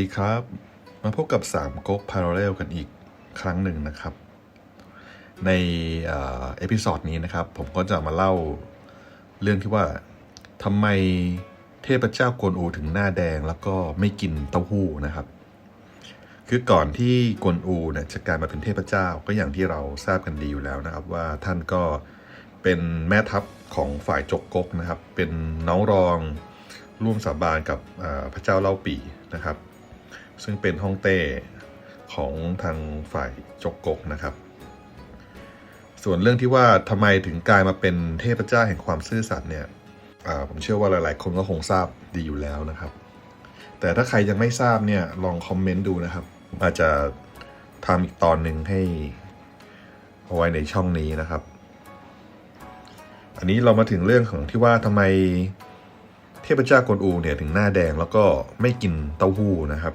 ดีครับ มาพบกับสามก๊กพาราเรลกันอีกครั้งหนึ่งนะครับ ในเอพิซอดนี้นะครับ ผมก็จะมาเล่าเรื่องที่ว่าทำไมเทพเจ้ากวนอูถึงหน้าแดงแล้วก็ไม่กินเต้าหู้นะครับ คือก่อนที่กวนอูเนี่ยจะกลายมาเป็นเทพเจ้าก็อย่างที่เราทราบกันดีอยู่แล้วนะครับ ว่าท่านก็เป็นแม่ทัพของฝ่ายจกกกนะครับ เป็นน้องรองร่วมสาบานกับพระเจ้าเล่าปีนะครับ ซึ่งเป็นฮ่องเต้ของทางฝ่ายจกกกนะครับ ส่วนเรื่องที่ว่าทำไมถึงกลายมาเป็นเทพเจ้าแห่งความซื่อสัตย์เนี่ยผมเชื่อว่าหลาย ๆ คนก็คงทราบดีอยู่แล้วนะครับ แต่ถ้าใครยังไม่ทราบเนี่ยลองคอมเมนต์ดูนะครับ อาจจะทำอีกตอนหนึ่งให้เอาไว้ในช่องนี้นะครับ อันนี้เรามาถึงเรื่องของที่ว่าทำไมเทพเจ้ากวนอูเนี่ยถึงหน้าแดงแล้วก็ไม่กินเต้าหู้นะครับ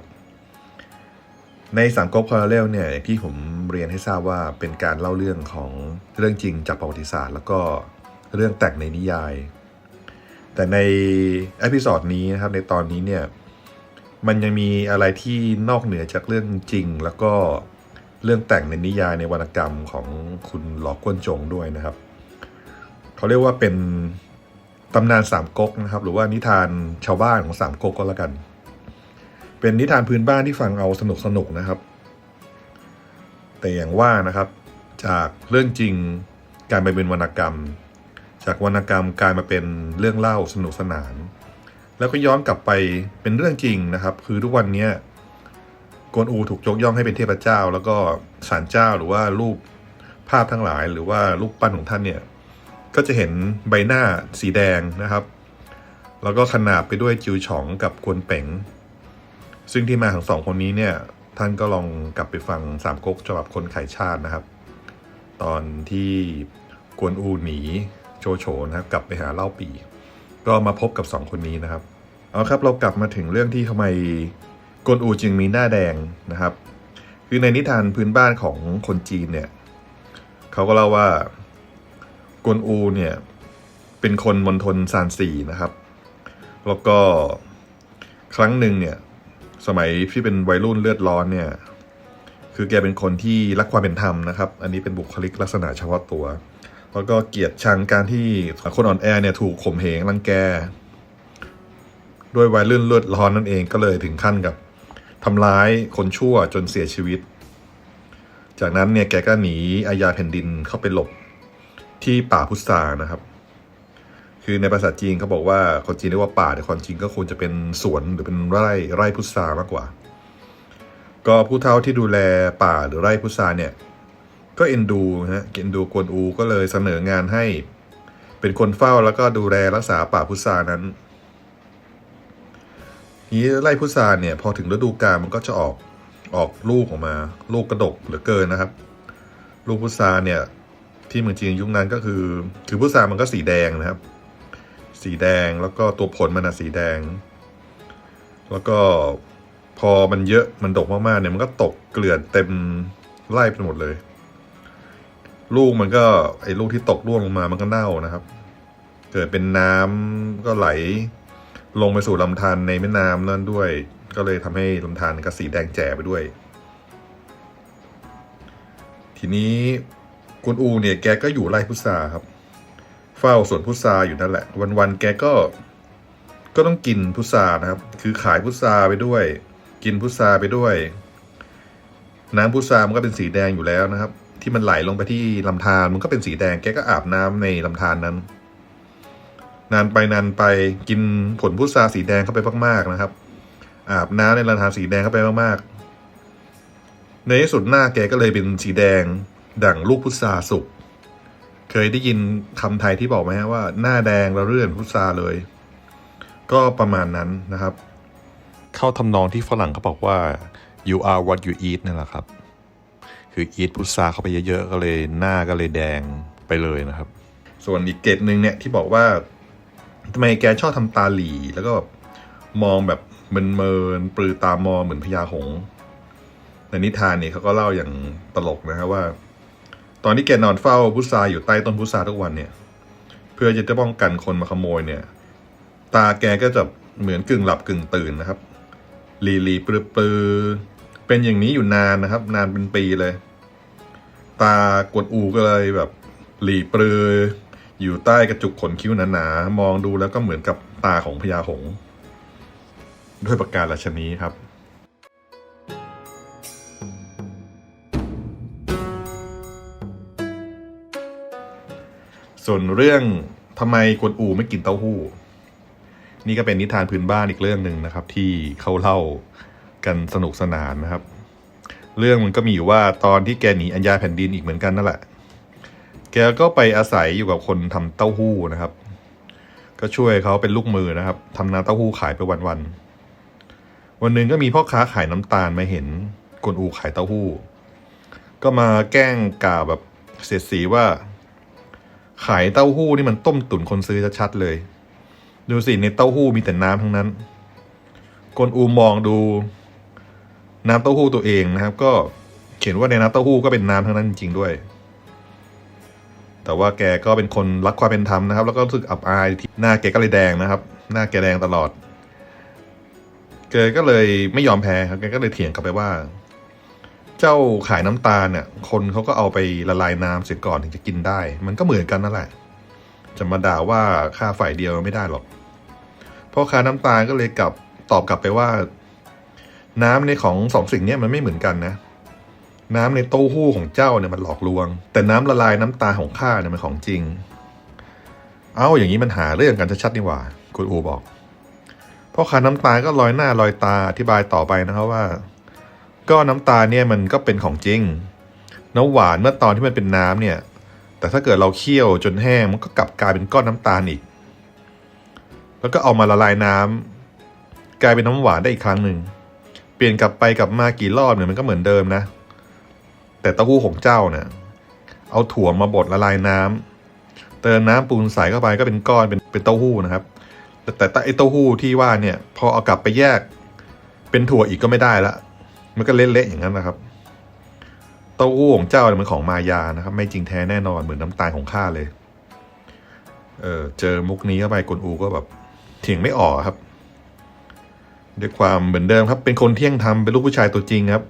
ในสามก๊กพาราเรลเนี่ยอย่างที่ผมเรียนให้ทราบว่าเป็นการเล่าเรื่องของเรื่องจริงจากประวัติศาสตร์ แล้วก็เรื่องแต่งในนิยาย แต่ในเอพิ o d ดนี้นะครับในตอนนี้เนี่ยมันยังมีอะไรที่นอกเหนือจากเรื่องจริง แล้วก็เรื่องแต่งในนิยายในวรรณกรรมของคุณหลอกกวนจงด้วยนะครับเขาเรียกว่าเป็นตำนานสามก๊กนะครับ หรือว่านิทานชาวบ้านของสามก๊กก็แล้วกัน เป็นนิทานพื้นบ้านที่ฟังเอาสนุกสนุกนะครับ แต่อย่างว่านะครับ จากเรื่องจริงกลายไปเป็นวรรณกรรม จากวรรณกรรมกลายมาเป็นเรื่องเล่าสนุกสนาน แล้วก็ย้อนกลับไปเป็นเรื่องจริงนะครับ คือทุกวันนี้กวนอูถูกยกย่องให้เป็นเทพเจ้า แล้วก็ศาลเจ้าหรือว่ารูปภาพทั้งหลาย หรือว่ารูปปั้นของท่านเนี่ยก็จะเห็นใบหน้าสีแดงนะครับ แล้วก็ขนาบไปด้วยจิวฉองกับกวนเป๋ง ซึ่งที่มาของสองคนนี้เนี่ยท่านก็ลองกลับไปฟังสามก๊กฉบับคนไข่ชาตินะครับ ตอนที่กวนอูหนีโชโฉนะครับกลับไปหาเล่าปี ก็มาพบกับสองคนนี้นะครับเอาครับเรากลับมาถึงเรื่องที่ทำไมกวนอูจึงมีหน้าแดงนะครับ คือในนิทานพื้นบ้านของคนจีนเนี่ยเขาก็เล่าว่ากวนอูเนี่ยเป็นคนมณฑลซานซีนะครับ แล้วก็ครั้งหนึ่งเนี่ย สมัยที่เป็นวัยรุ่นเลือดร้อนเนี่ย คือแกเป็นคนที่รักความเป็นธรรมนะครับ อันนี้เป็นบุคลิกลักษณะเฉพาะตัว แล้วก็เกลียดชังการที่คนอ่อนแอเนี่ยถูกข่มเหงรังแก ด้วยวัยรุ่นเลือดร้อนนั่นเองก็เลยถึงขั้นกับทำร้ายคนชั่วจนเสียชีวิต จากนั้นเนี่ยแกก็หนีอาญาแผ่นดินเข้าไปหลบที่ป่าพุทรานะครับ คือในภาษาจีนเขาบอกว่าคนจีนเรียกว่าป่าแต่ความจริงก็ควรจะเป็นสวนหรือเป็นไร่ไร่พุทรามากกว่า ก็ผู้เฒ่าที่ดูแลป่าหรือไร่พุทราเนี่ย ก็เอ็นดูนะฮะเอ็นดูกวนอูก็เลยเสนองานให้ เป็นคนเฝ้าแล้วก็ดูแลรักษาป่าพุทรานั้นนี้ไร่พุทราเนี่ยพอถึงฤดูกาลมันก็จะออกออกลูกออกมา ลูกกระดกเหลือเกินนะครับ ลูกพุทราเนี่ยที่เมืองจีนยุคนั้นก็คือ คือพุทรามันก็สีแดงนะครับ สีแดง แล้วก็ตัวผลมันอะสีแดง แล้วก็พอมันเยอะมันดกมากๆเนี่ยมันก็ตกเกลื่อนเต็มไร่ไปหมดเลย ลูกมันก็ไอ้ลูกที่ตกร่วงลงมามันก็เน่านะครับ เกิดเป็นน้ำก็ไหล ลงไปสู่ลำธารในแม่น้ำนั่นด้วย ก็เลยทำให้ลำธารก็สีแดงแจ๋ไปด้วย ทีนี้กวนอูเนี่ยแกก็อยู่ไร่พุทราครับ เฝ้าสวนพุทราอยู่นั่นแหละ วันๆแกก็ก็ต้องกินพุทรานะครับ คือขายพุทราไปด้วย กินพุทราไปด้วย น้ำพุทรามันก็เป็นสีแดงอยู่แล้วนะครับ ที่มันไหลลงไปที่ลำธารมันก็เป็นสีแดงแกก็อาบน้ำในลำธารนั้น นานไปนานไปกินผลพุทราสีแดงเข้าไปมากๆนะครับ อาบน้ำในลำธารสีแดงเข้าไปมากๆในที่สุดหน้าแกก็เลยเป็นสีแดงดั่งลูกพุทราสุก เคยได้ยินคำไทยที่บอกไหมฮะว่า หน้าแดงระเรื่อนพุทราเลย ก็ประมาณนั้นนะครับ เข้าทำนองที่ฝรั่งเขาบอกว่า you are what you eat นี่แหละครับ คือ eat พุทราเข้าไปเยอะๆก็เลยหน้าก็เลยแดงไปเลยนะครับ ส่วนอีกเกตหนึ่งเนี่ยที่บอกว่าทำไมแกชอบทำตาหลีแล้วก็แบบมองแบบเมินๆปลือตามองเหมือนพญาหงส์ในนิทานเนี่ยเขาก็เล่าอย่างตลกนะครับว่า ตอนที่แกนอนเฝ้าพุทราอยู่ใต้ต้นพุทราทุกวันเนี่ย เพื่อจะได้ป้องกันคนมาขโมยเนี่ย ตาแกก็จะเหมือนกึ่งหลับกึ่งตื่นนะครับหลีลีปลือปลือเป็นอย่างนี้อยู่นานนะครับ นานเป็นปีเลย ตากดอูก็เลยแบบหลีปลืออยู่ใต้กระจุกขนคิ้วหนาๆมองดูแล้วก็เหมือนกับตาของพญาหงส์ด้วยประการราชนีครับ ส่วนเรื่องทำไมกวนอูไม่กินเต้าหู้ นี่ก็เป็นนิทานพื้นบ้านอีกเรื่องหนึ่งนะครับ ที่เขาเล่ากันสนุกสนานนะครับ เรื่องมันก็มีอยู่ว่าตอนที่แกหนีอัญญาแผ่นดินอีกเหมือนกันนั่นแหละ แกก็ไปอาศัยอยู่กับคนทำเต้าหู้นะครับ ก็ช่วยเขาเป็นลูกมือนะครับทำนาเต้าหู้ขายไปวันๆวันหนึ่งก็มีพ่อค้าขายน้ำตาลมาเห็นกวนอูขายเต้าหู้ ก็มาแกล้งกล่าวแบบเสียดสีว่า ขายเต้าหู้นี่มันต้มตุ๋นคนซื้อชัดๆเลย ดูสิในเต้าหู้มีแต่น้ำทั้งนั้นกนอูมองดูน้ำเต้าหู้ตัวเองนะครับ ก็เขียนว่าในน้ำเต้าหู้ก็เป็นน้ำทั้งนั้นจริงด้วย แต่ว่าแกก็เป็นคนรักความเป็นธรรมนะครับ แล้วก็รู้สึกอับอายที่หน้าแกก็เลยแดงนะครับ หน้าแกแดงตลอดแกก็เลยไม่ยอมแพ้ครับแกก็เลยเถียงกลับไปว่า เจ้าขายน้ำตาลเนี่ย คนเขาก็เอาไปละลายน้ำเสร็จก่อนถึงจะกินได้ มันก็เหมือนกันนั่นแหละ จะมาด่าว่าค่าฝ่ายเดียวไม่ได้หรอกพ่อค้าน้ำตาลก็เลยกลับตอบกลับไปว่า น้ำในของสองสิ่งเนี้ยมันไม่เหมือนกันนะ น้ำในเต้าหู้ของเจ้าเนี่ยมันหลอกลวง แต่น้ำละลายน้ำตาของข้าเนี่ยมันของจริง เอ้าอย่างนี้มันหาเรื่องกันชัดๆนี่หว่าคุณอูบอกพ่อค้าน้ำตาลก็ลอยหน้าลอยตาอธิบายต่อไปนะครับว่า ก็น้ำตาลเนี่ยมันก็เป็นของจริง น้ำหวานเมื่อตอนที่มันเป็นน้ำเนี่ย แต่ถ้าเกิดเราเคี่ยวจนแห้งมันก็กลับกลายเป็นก้อนน้ำตาลอีก แล้วก็เอามาละลายน้ำกลายเป็นน้ำหวานได้อีกครั้งหนึ่งเปลี่ยนกลับไปกลับมากี่รอบเนี่ยมันก็เหมือนเดิมนะ แต่เต้าหู้ของเจ้าเนี่ยเอาถั่วมาบดละลายน้ำเติมน้ำปูนใส่เข้าไปก็เป็นก้อนเป็นเป็นเต้าหู้นะครับ แต่แต่ไอเต้าหู้ที่ว่าเนี่ย พอเอากลับไปแยก เป็นถั่วอีกก็ไม่ได้ละ มันก็เละๆอย่างนั้นนะครับ เต้าหู้ของเจ้าเนี่ยมันของมายานะครับ ไม่จริงแท้แน่นอนเหมือนน้ำตาลของข้าเลย เออเจอมุกนี้เข้าไปกวนอูก็แบบเถียงไม่ออกครับ ด้วยความเหมือนเดิมครับ เป็นคนเที่ยงธรรมเป็นลูกผู้ชายตัวจริงครับ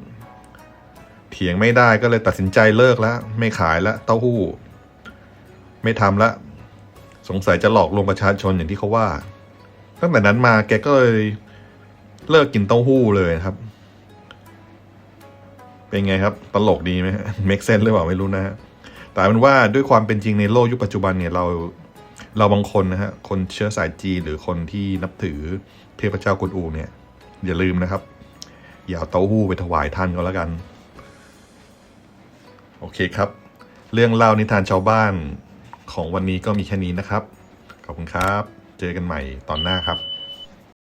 เถียงไม่ได้ก็เลยตัดสินใจเลิกแล้วไม่ขายแล้วเต้าหู้ ไม่ทำละ สงสัยจะหลอกลวงประชาชนอย่างที่เขาว่าตั้งแต่นั้นมาแกก็เลยเลิกกินเต้าหู้เลยครับ เป็นไงครับ ตลกดีไหมเมกเซนหรือเปล่าไม่รู้นะฮะแต่เป็นว่าด้วยความเป็นจริงในโลกยุคปัจจุบันเนี่ยเราเราบางคนนะฮะคนเชื้อสายจีนหรือคนที่นับถือเทพเจ้ากวนอูเนี่ย อย่าลืมนะครับ อย่าเอาเต้าหู้ไปถวายท่านก็แล้วกัน โอเคครับ เรื่องเล่านิทานชาวบ้านของวันนี้ก็มีแค่นี้นะครับ ขอบคุณครับ เจอกันใหม่ตอนหน้าครับ